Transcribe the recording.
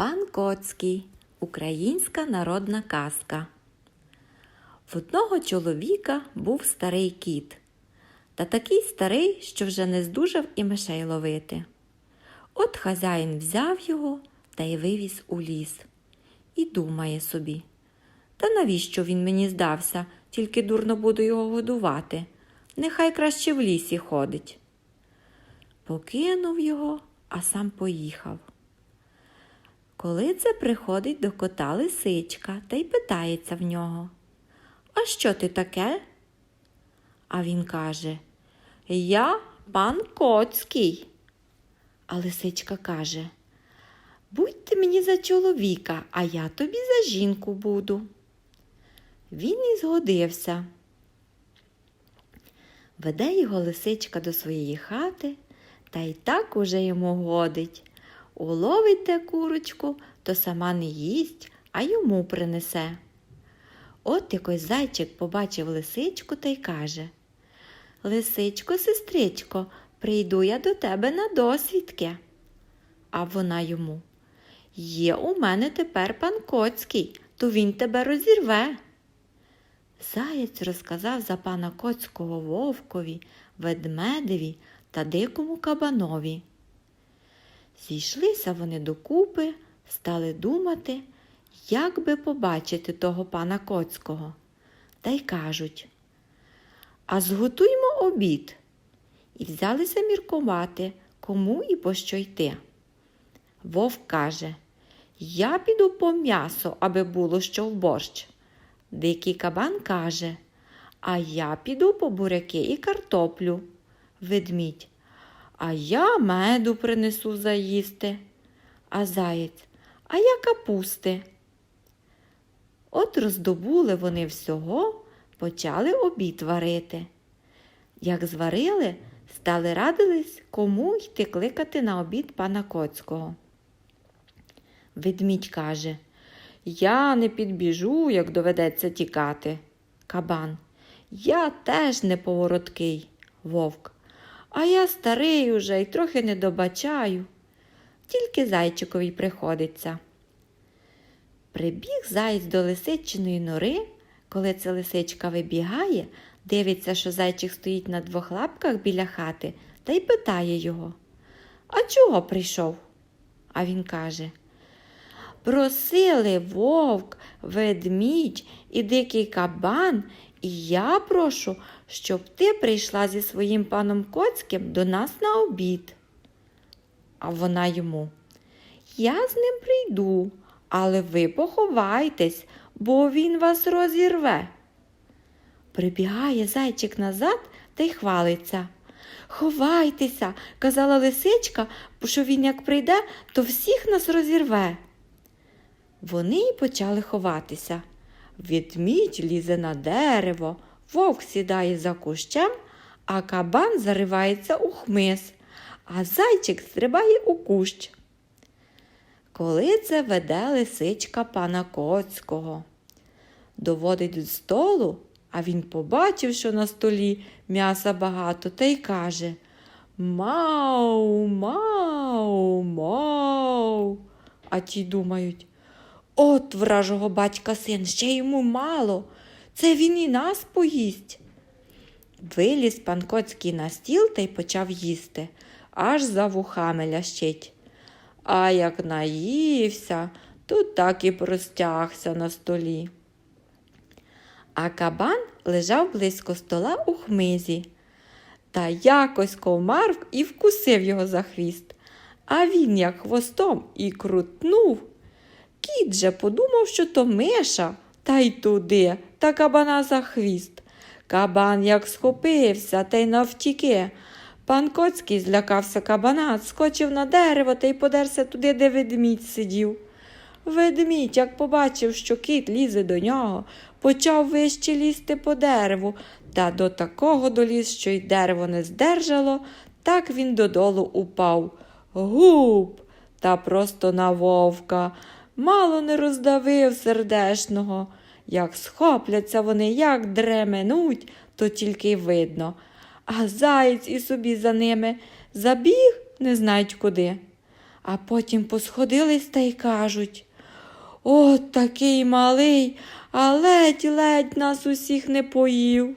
Пан Коцький Українська народна казка. В одного чоловіка був старий кіт, та такий старий, що вже не здужав і мишей ловити. От хазяїн взяв його та й вивіз у ліс. І думає собі, та навіщо він мені здався, тільки дурно буду його годувати. Нехай краще в лісі ходить. Покинув його, а сам поїхав. Коли це приходить до кота лисичка та й питається в нього, А що ти таке? А він каже, Я пан Коцький. А лисичка каже, Будь ти мені за чоловіка, а я тобі за жінку буду. Він і згодився. Веде його лисичка до своєї хати, та й так уже йому годить. Уловить те курочку, то сама не їсть, а йому принесе. От якось зайчик побачив лисичку та й каже Лисичко, сестричко, прийду я до тебе на досвідки. А вона йому Є у мене тепер пан Коцький, то він тебе розірве. Заєць розказав за пана Коцького вовкові, ведмедеві та дикому кабанові. Зійшлися вони докупи, стали думати, як би побачити того пана Коцького. Та й кажуть А зготуймо обід. І взялися міркувати, кому і по що йти. Вовк каже Я піду по м'ясо, аби було що в борщ. Дикий кабан каже А я піду по буряки і картоплю. Ведмідь а я меду принесу заїсти. А заєць, а я капусти. От роздобули вони всього, почали обід варити. Як зварили, стали радились, кому йти кликати на обід пана Коцького. Ведмідь каже, я не підбіжу, як доведеться тікати. Кабан. Я теж не повороткий, вовк. А я старий уже й трохи не добачаю. Тільки зайчикові приходиться. Прибіг заєць до лисичиної нори, коли ця лисичка вибігає, дивиться, що зайчик стоїть на двох лапках біля хати, та й питає його А чого прийшов? А він каже Просили вовк, ведмідь і дикий кабан, і я прошу, щоб ти прийшла зі своїм паном Коцьким до нас на обід. А вона йому Я з ним прийду, але ви поховайтесь, бо він вас розірве. Прибігає зайчик назад та й хвалиться. Ховайтеся, казала лисичка, що він як прийде, то всіх нас розірве. Вони й почали ховатися. Відмідь лізе на дерево, вовк сідає за кущем, а кабан заривається у хмиз, а зайчик стрибає у кущ. Коли це веде лисичка пана Коцького, доводить до столу, а він побачив, що на столі м'яса багато, та й каже Мау, мау, мау. А ті думають, От вражого батька син, ще йому мало. Це він і нас поїсть. Виліз пан Коцький на стіл та й почав їсти, аж за вухами лящить. А як наївся, то так і простягся на столі. А кабан лежав близько стола у хмизі. Та якось комар і вкусив його за хвіст, а він, як хвостом, і крутнув. Кіт же подумав, що то миша, та й туди, та кабана за хвіст. Кабан як схопився та й навтіки. Пан Коцький злякався кабана, скочив на дерево та й подерся туди, де ведмідь сидів. Ведмідь, як побачив, що кіт лізе до нього, почав вище лізти по дереву, та до такого доліз, що й дерево не здержало, так він додолу упав. Гуп! Та просто на вовка. Мало не роздавив сердешного. Як схопляться вони, як дременуть, то тільки й видно. А заєць і собі за ними забіг не знають куди. а потім посходились та й кажуть От такий малий, а ледь-ледь нас усіх не поїв.